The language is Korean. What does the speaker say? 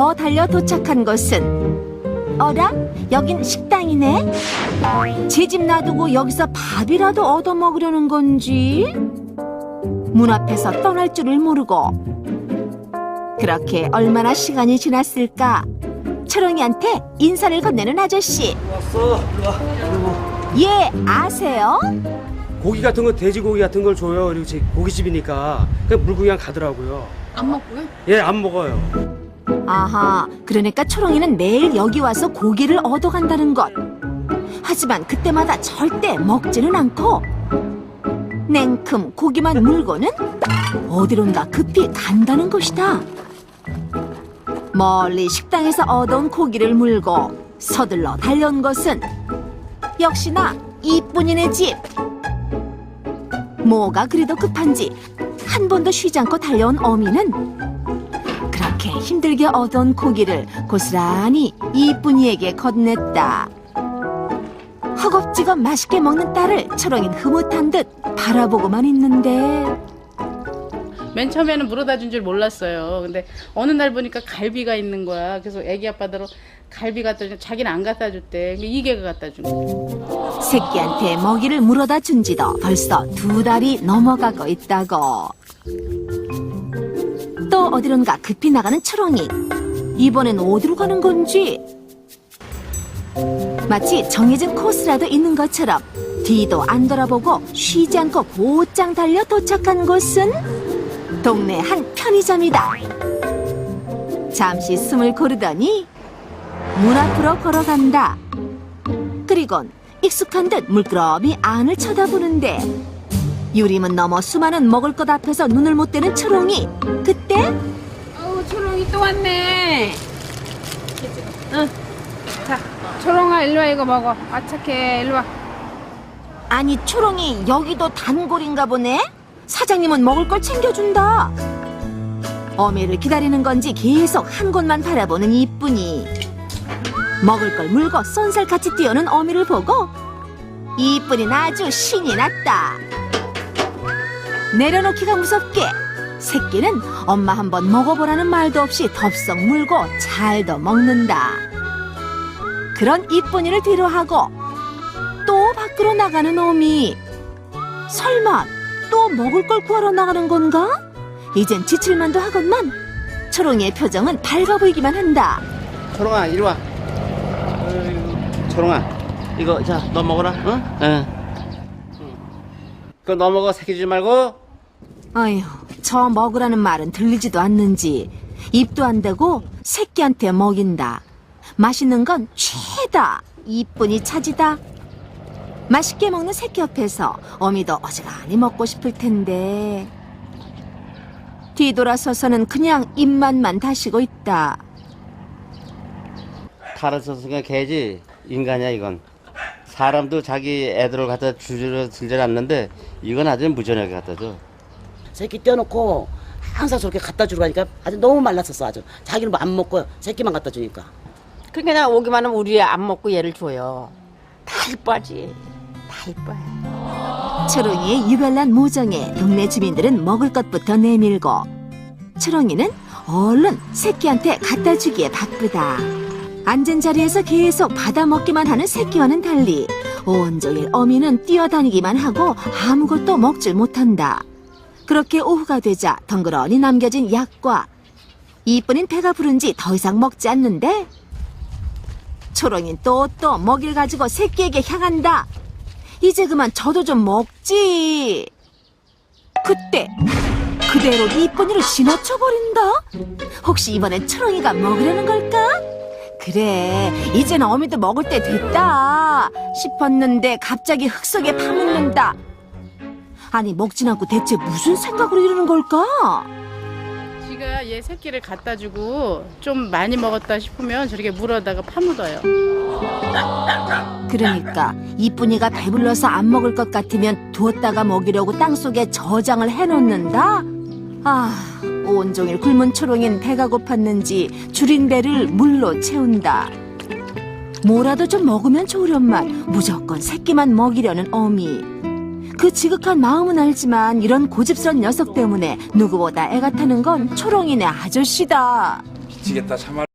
더 달려 도착한 곳은 어라? 여긴 식당이네? 제 집 놔두고 여기서 밥이라도 얻어 먹으려는 건지? 문 앞에서 떠날 줄을 모르고 그렇게 얼마나 시간이 지났을까? 초롱이한테 인사를 건네는 아저씨 왔어. 일로 와. 그리고 예 아세요? 고기 같은 거 돼지고기 같은 걸 줘요. 그리고 제 고깃집이니까 그냥 물고기랑 가더라고요. 안 먹고요? 예, 안 먹어요. 아하, 그러니까 초롱이는 매일 여기 와서 고기를 얻어간다는 것. 하지만 그때마다 절대 먹지는 않고 냉큼 고기만 물고는 어디론가 급히 간다는 것이다. 멀리 식당에서 얻어온 고기를 물고 서둘러 달려온 것은 역시나 이쁜이네 집. 뭐가 그리도 급한지 한 번도 쉬지 않고 달려온 어미는 그렇게 힘들게 얻은 고기를 고스란히 이쁜이에게 건넸다. 허겁지겁 맛있게 먹는 딸을 초롱인 흐뭇한 듯 바라보고만 있는데 맨 처음에는 물어다 준 줄 몰랐어요. 근데 어느 날 보니까 갈비가 있는 거야. 그래서 애기 아빠대로 갈비 갖다 주니 자기는 안 갖다 줬대. 이개가 갖다 준 거야. 새끼한테 먹이를 물어다 준 지도 벌써 두 달이 넘어가고 있다고. 또 어디론가 급히 나가는 초롱이. 이번엔 어디로 가는 건지. 마치 정해진 코스라도 있는 것처럼 뒤도 안 돌아보고 쉬지 않고 곧장 달려 도착한 곳은 동네 한 편의점이다. 잠시 숨을 고르더니 문 앞으로 걸어간다. 그리곤 익숙한 듯 물끄러미 안을 쳐다보는데 유림은 넘어 수많은 먹을 것 앞에서 눈을 못 떼는 초롱이 그때 어우 초롱이 또 왔네. 응. 자, 초롱아 일로 와 이거 먹어. 아 착해 일로 와. 아니 초롱이 여기도 단골인가 보네 사장님은 먹을 걸 챙겨준다 어미를 기다리는 건지 계속 한 곳만 바라보는 이쁜이 먹을 걸 물고 쏜살같이 뛰어는 어미를 보고 이쁜이는 아주 신이 났다 내려놓기가 무섭게 새끼는 엄마 한번 먹어보라는 말도 없이 덥석 물고 잘도 먹는다 그런 이쁜이를 뒤로 하고 또 밖으로 나가는 어미. 설마 또 먹을 걸 구하러 나가는 건가? 이젠 지칠만도 하건만 초롱이의 표정은 밝아 보이기만 한다. 초롱아 이리 와. 어이구, 초롱아 이거 자 너 먹어라. 응? 응. 먹어 새끼 주지 말고. 아휴, 저 먹으라는 말은 들리지도 않는지 입도 안 대고 새끼한테 먹인다. 맛있는 건 죄다. 이쁜이 차지다. 맛있게 먹는 새끼 옆에서 어미도 어지간히 먹고 싶을 텐데 뒤돌아서서는 그냥 입맛만 다시고 있다. 가르쳐서가 개지 인간이야 이건. 사람도 자기 애들을 갖다 주지를 들질 않는데 이건 아주 무전하게 갖다 줘. 새끼 떼어놓고 항상 저렇게 갖다 주러 가니까 아주 너무 말랐었어 아주 자기는 뭐 안 먹고 새끼만 갖다 주니까 그러니까 내가 오기만 하면 우리 애안 먹고 얘를 줘요. 다 이뻐지. 다 이뻐요. 초롱이의 유별난 모정에 동네 주민들은 먹을 것부터 내밀고 초롱이는 얼른 새끼한테 갖다 주기에 바쁘다. 앉은 자리에서 계속 받아 먹기만 하는 새끼와는 달리 온종일 어미는 뛰어다니기만 하고 아무것도 먹질 못한다. 그렇게 오후가 되자 덩그러니 남겨진 약과 이쁜인 배가 부른지 더 이상 먹지 않는데 초롱이는 또또 먹이를 가지고 새끼에게 향한다. 이제 그만 저도 좀 먹지. 그때 그대로 이쁜이를 지나쳐 버린다. 혹시 이번엔 초롱이가 먹으려는 걸까? 그래, 이제는 어미도 먹을 때 됐다 싶었는데 갑자기 흙 속에 파묻는다. 아니 먹진 않고 대체 무슨 생각으로 이러는 걸까? 지가 얘 새끼를 갖다 주고 좀 많이 먹었다 싶으면 저렇게 물어다가 파묻어요. 그러니까 이쁜이가 배불러서 안 먹을 것 같으면 두었다가 먹이려고 땅속에 저장을 해놓는다? 아, 온종일 굶은 초롱인 배가 고팠는지 줄인 배를 물로 채운다. 뭐라도 좀 먹으면 좋으련만 무조건 새끼만 먹이려는 어미. 그 지극한 마음은 알지만 이런 고집스런 녀석 때문에 누구보다 애가 타는 건 초롱이네 아저씨다. 미치겠다 참말.